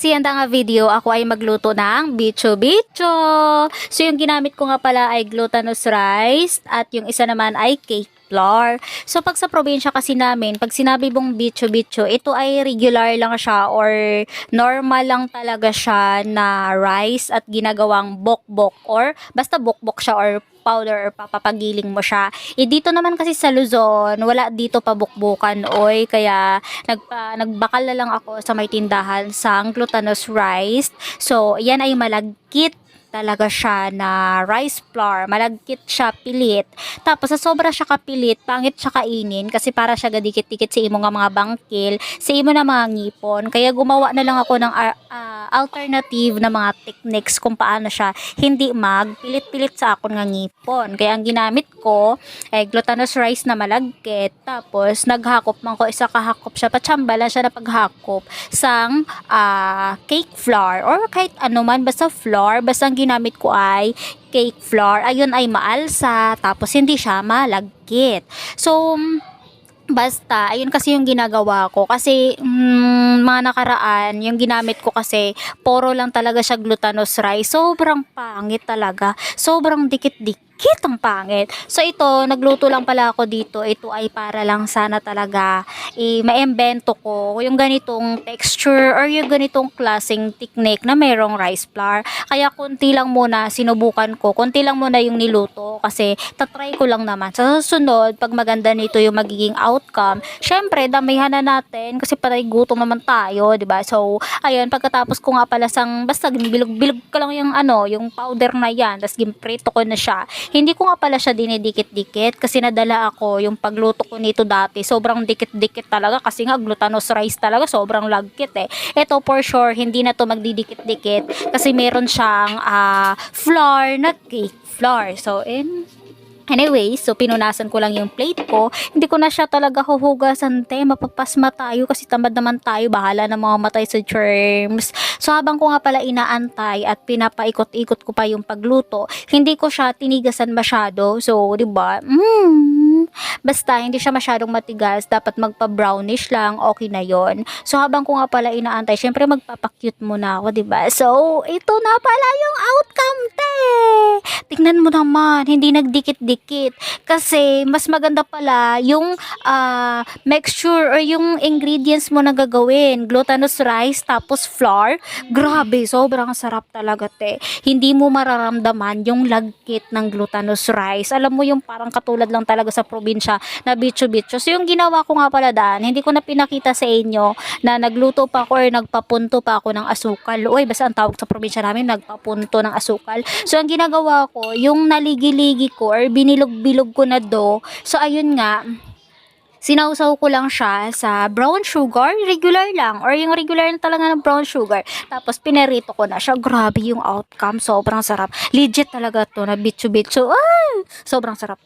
yan nga video. Ako ay magluto ng bicho-bicho. So yung ginamit ko nga pala ay glutinous rice at yung isa naman ay cake flour. So pag sa probinsya kasi namin, pag sinabi mong bicho-bicho, ito ay regular lang siya or normal lang talaga siya na rice at ginagawang bok-bok or basta bok-bok siya or powder or papapagiling mo siya. Eh dito naman kasi sa Luzon, wala dito pabukbukan oy kaya nagpa, nagbakal na lang ako sa may tindahan sa glutinous rice. So, yan ay malagkit talaga siya na rice flour. Malagkit siya, pilit. Tapos, sa sobra siya kapilit, pangit siya kainin kasi para siya gadikit-dikit sa imo nga mga bangkil, sa imo na mga ngipon. Kaya gumawa na lang ako ng ah, alternative na mga techniques kung paano siya hindi magpilit-pilit sa akon nga ngipon. Kaya ang ginamit ko ay glutinous rice na malagkit. Tapos, naghakop man ko, isa kahakop siya, patsambala siya na paghakop sang ah, cake flour or kahit ano man, basta flour, basta ang ginamit ko ay cake flour. Ayun ay maalsa, tapos hindi siya malagkit. So, Basta, ayun kasi yung ginagawa ko. Kasi, mm, mga nakaraan, yung ginamit ko kasi, poro lang talaga siya glutinous rice. Sobrang pangit talaga. Sobrang dikit-dikit ang pangit. So, ito, nagluto lang pala ako dito. Ito ay para lang sana talaga eh, maembento ko yung ganitong texture or yung ganitong klaseng technique na mayroong rice flour. Kaya, konti lang muna, sinubukan ko. Konti lang muna yung niluto kasi tatry ko lang naman. Sa susunod, pag maganda nito yung magiging outcome, syempre, damihan na natin kasi patay gutom naman tayo, di ba? So, ayun, pagkatapos ko nga pala sang, basta bilog-bilog ko lang yung ano, yung powder na yan, tapos gimprito ko na siya. Hindi ko nga pala siya dinidikit-dikit kasi nadala ako yung pagluto ko nito dati. Sobrang dikit-dikit talaga kasi nga glutinous rice talaga, sobrang lagkit eh. Ito for sure, hindi na to magdidikit-dikit kasi meron siyang ah, flour na cake flour. So, in Anyway, so pinunasan ko lang yung plate ko. Hindi ko na siya talaga huhugasan, te. Mapapasma tayo kasi tamad naman tayo. Bahala na mga matay sa germs. So habang ko nga pala inaantay at pinapaikot-ikot ko pa yung pagluto, hindi ko siya tinigasan masyado. So, di ba? Basta hindi siya masyadong matigas. Dapat magpa-brownish lang. Okay na yon So habang ko nga pala inaantay, syempre magpapakyut muna ako, di ba? So, ito na pala yung outcome, te. Tingnan mo naman, hindi nagdikit-dikit. Kasi, mas maganda pala yung ah, mixture or yung ingredients mo na gagawin. Glutinous rice, tapos flour. Grabe, sobrang sarap talaga, te. Hindi mo mararamdaman yung lagkit ng glutinous rice. Alam mo yung parang katulad lang talaga sa probinsya na bitcho-bitcho. So, yung ginawa ko nga pala daan, hindi ko na pinakita sa inyo na nagluto pa ako or nagpapunto pa ako ng asukal. Uy, basta ang tawag sa probinsya namin, nagpapunto ng asukal. So, ang ginagawa ko, yung naligi-ligi ko or binilog-bilog ko na do. So, ayun nga, sinausaw ko lang siya sa brown sugar, regular lang, or yung regular na talaga ng brown sugar. Tapos, pinerito ko na siya. Grabe yung outcome. Sobrang sarap. Legit talaga to na bitsu-bitsu. Ah! Sobrang sarap.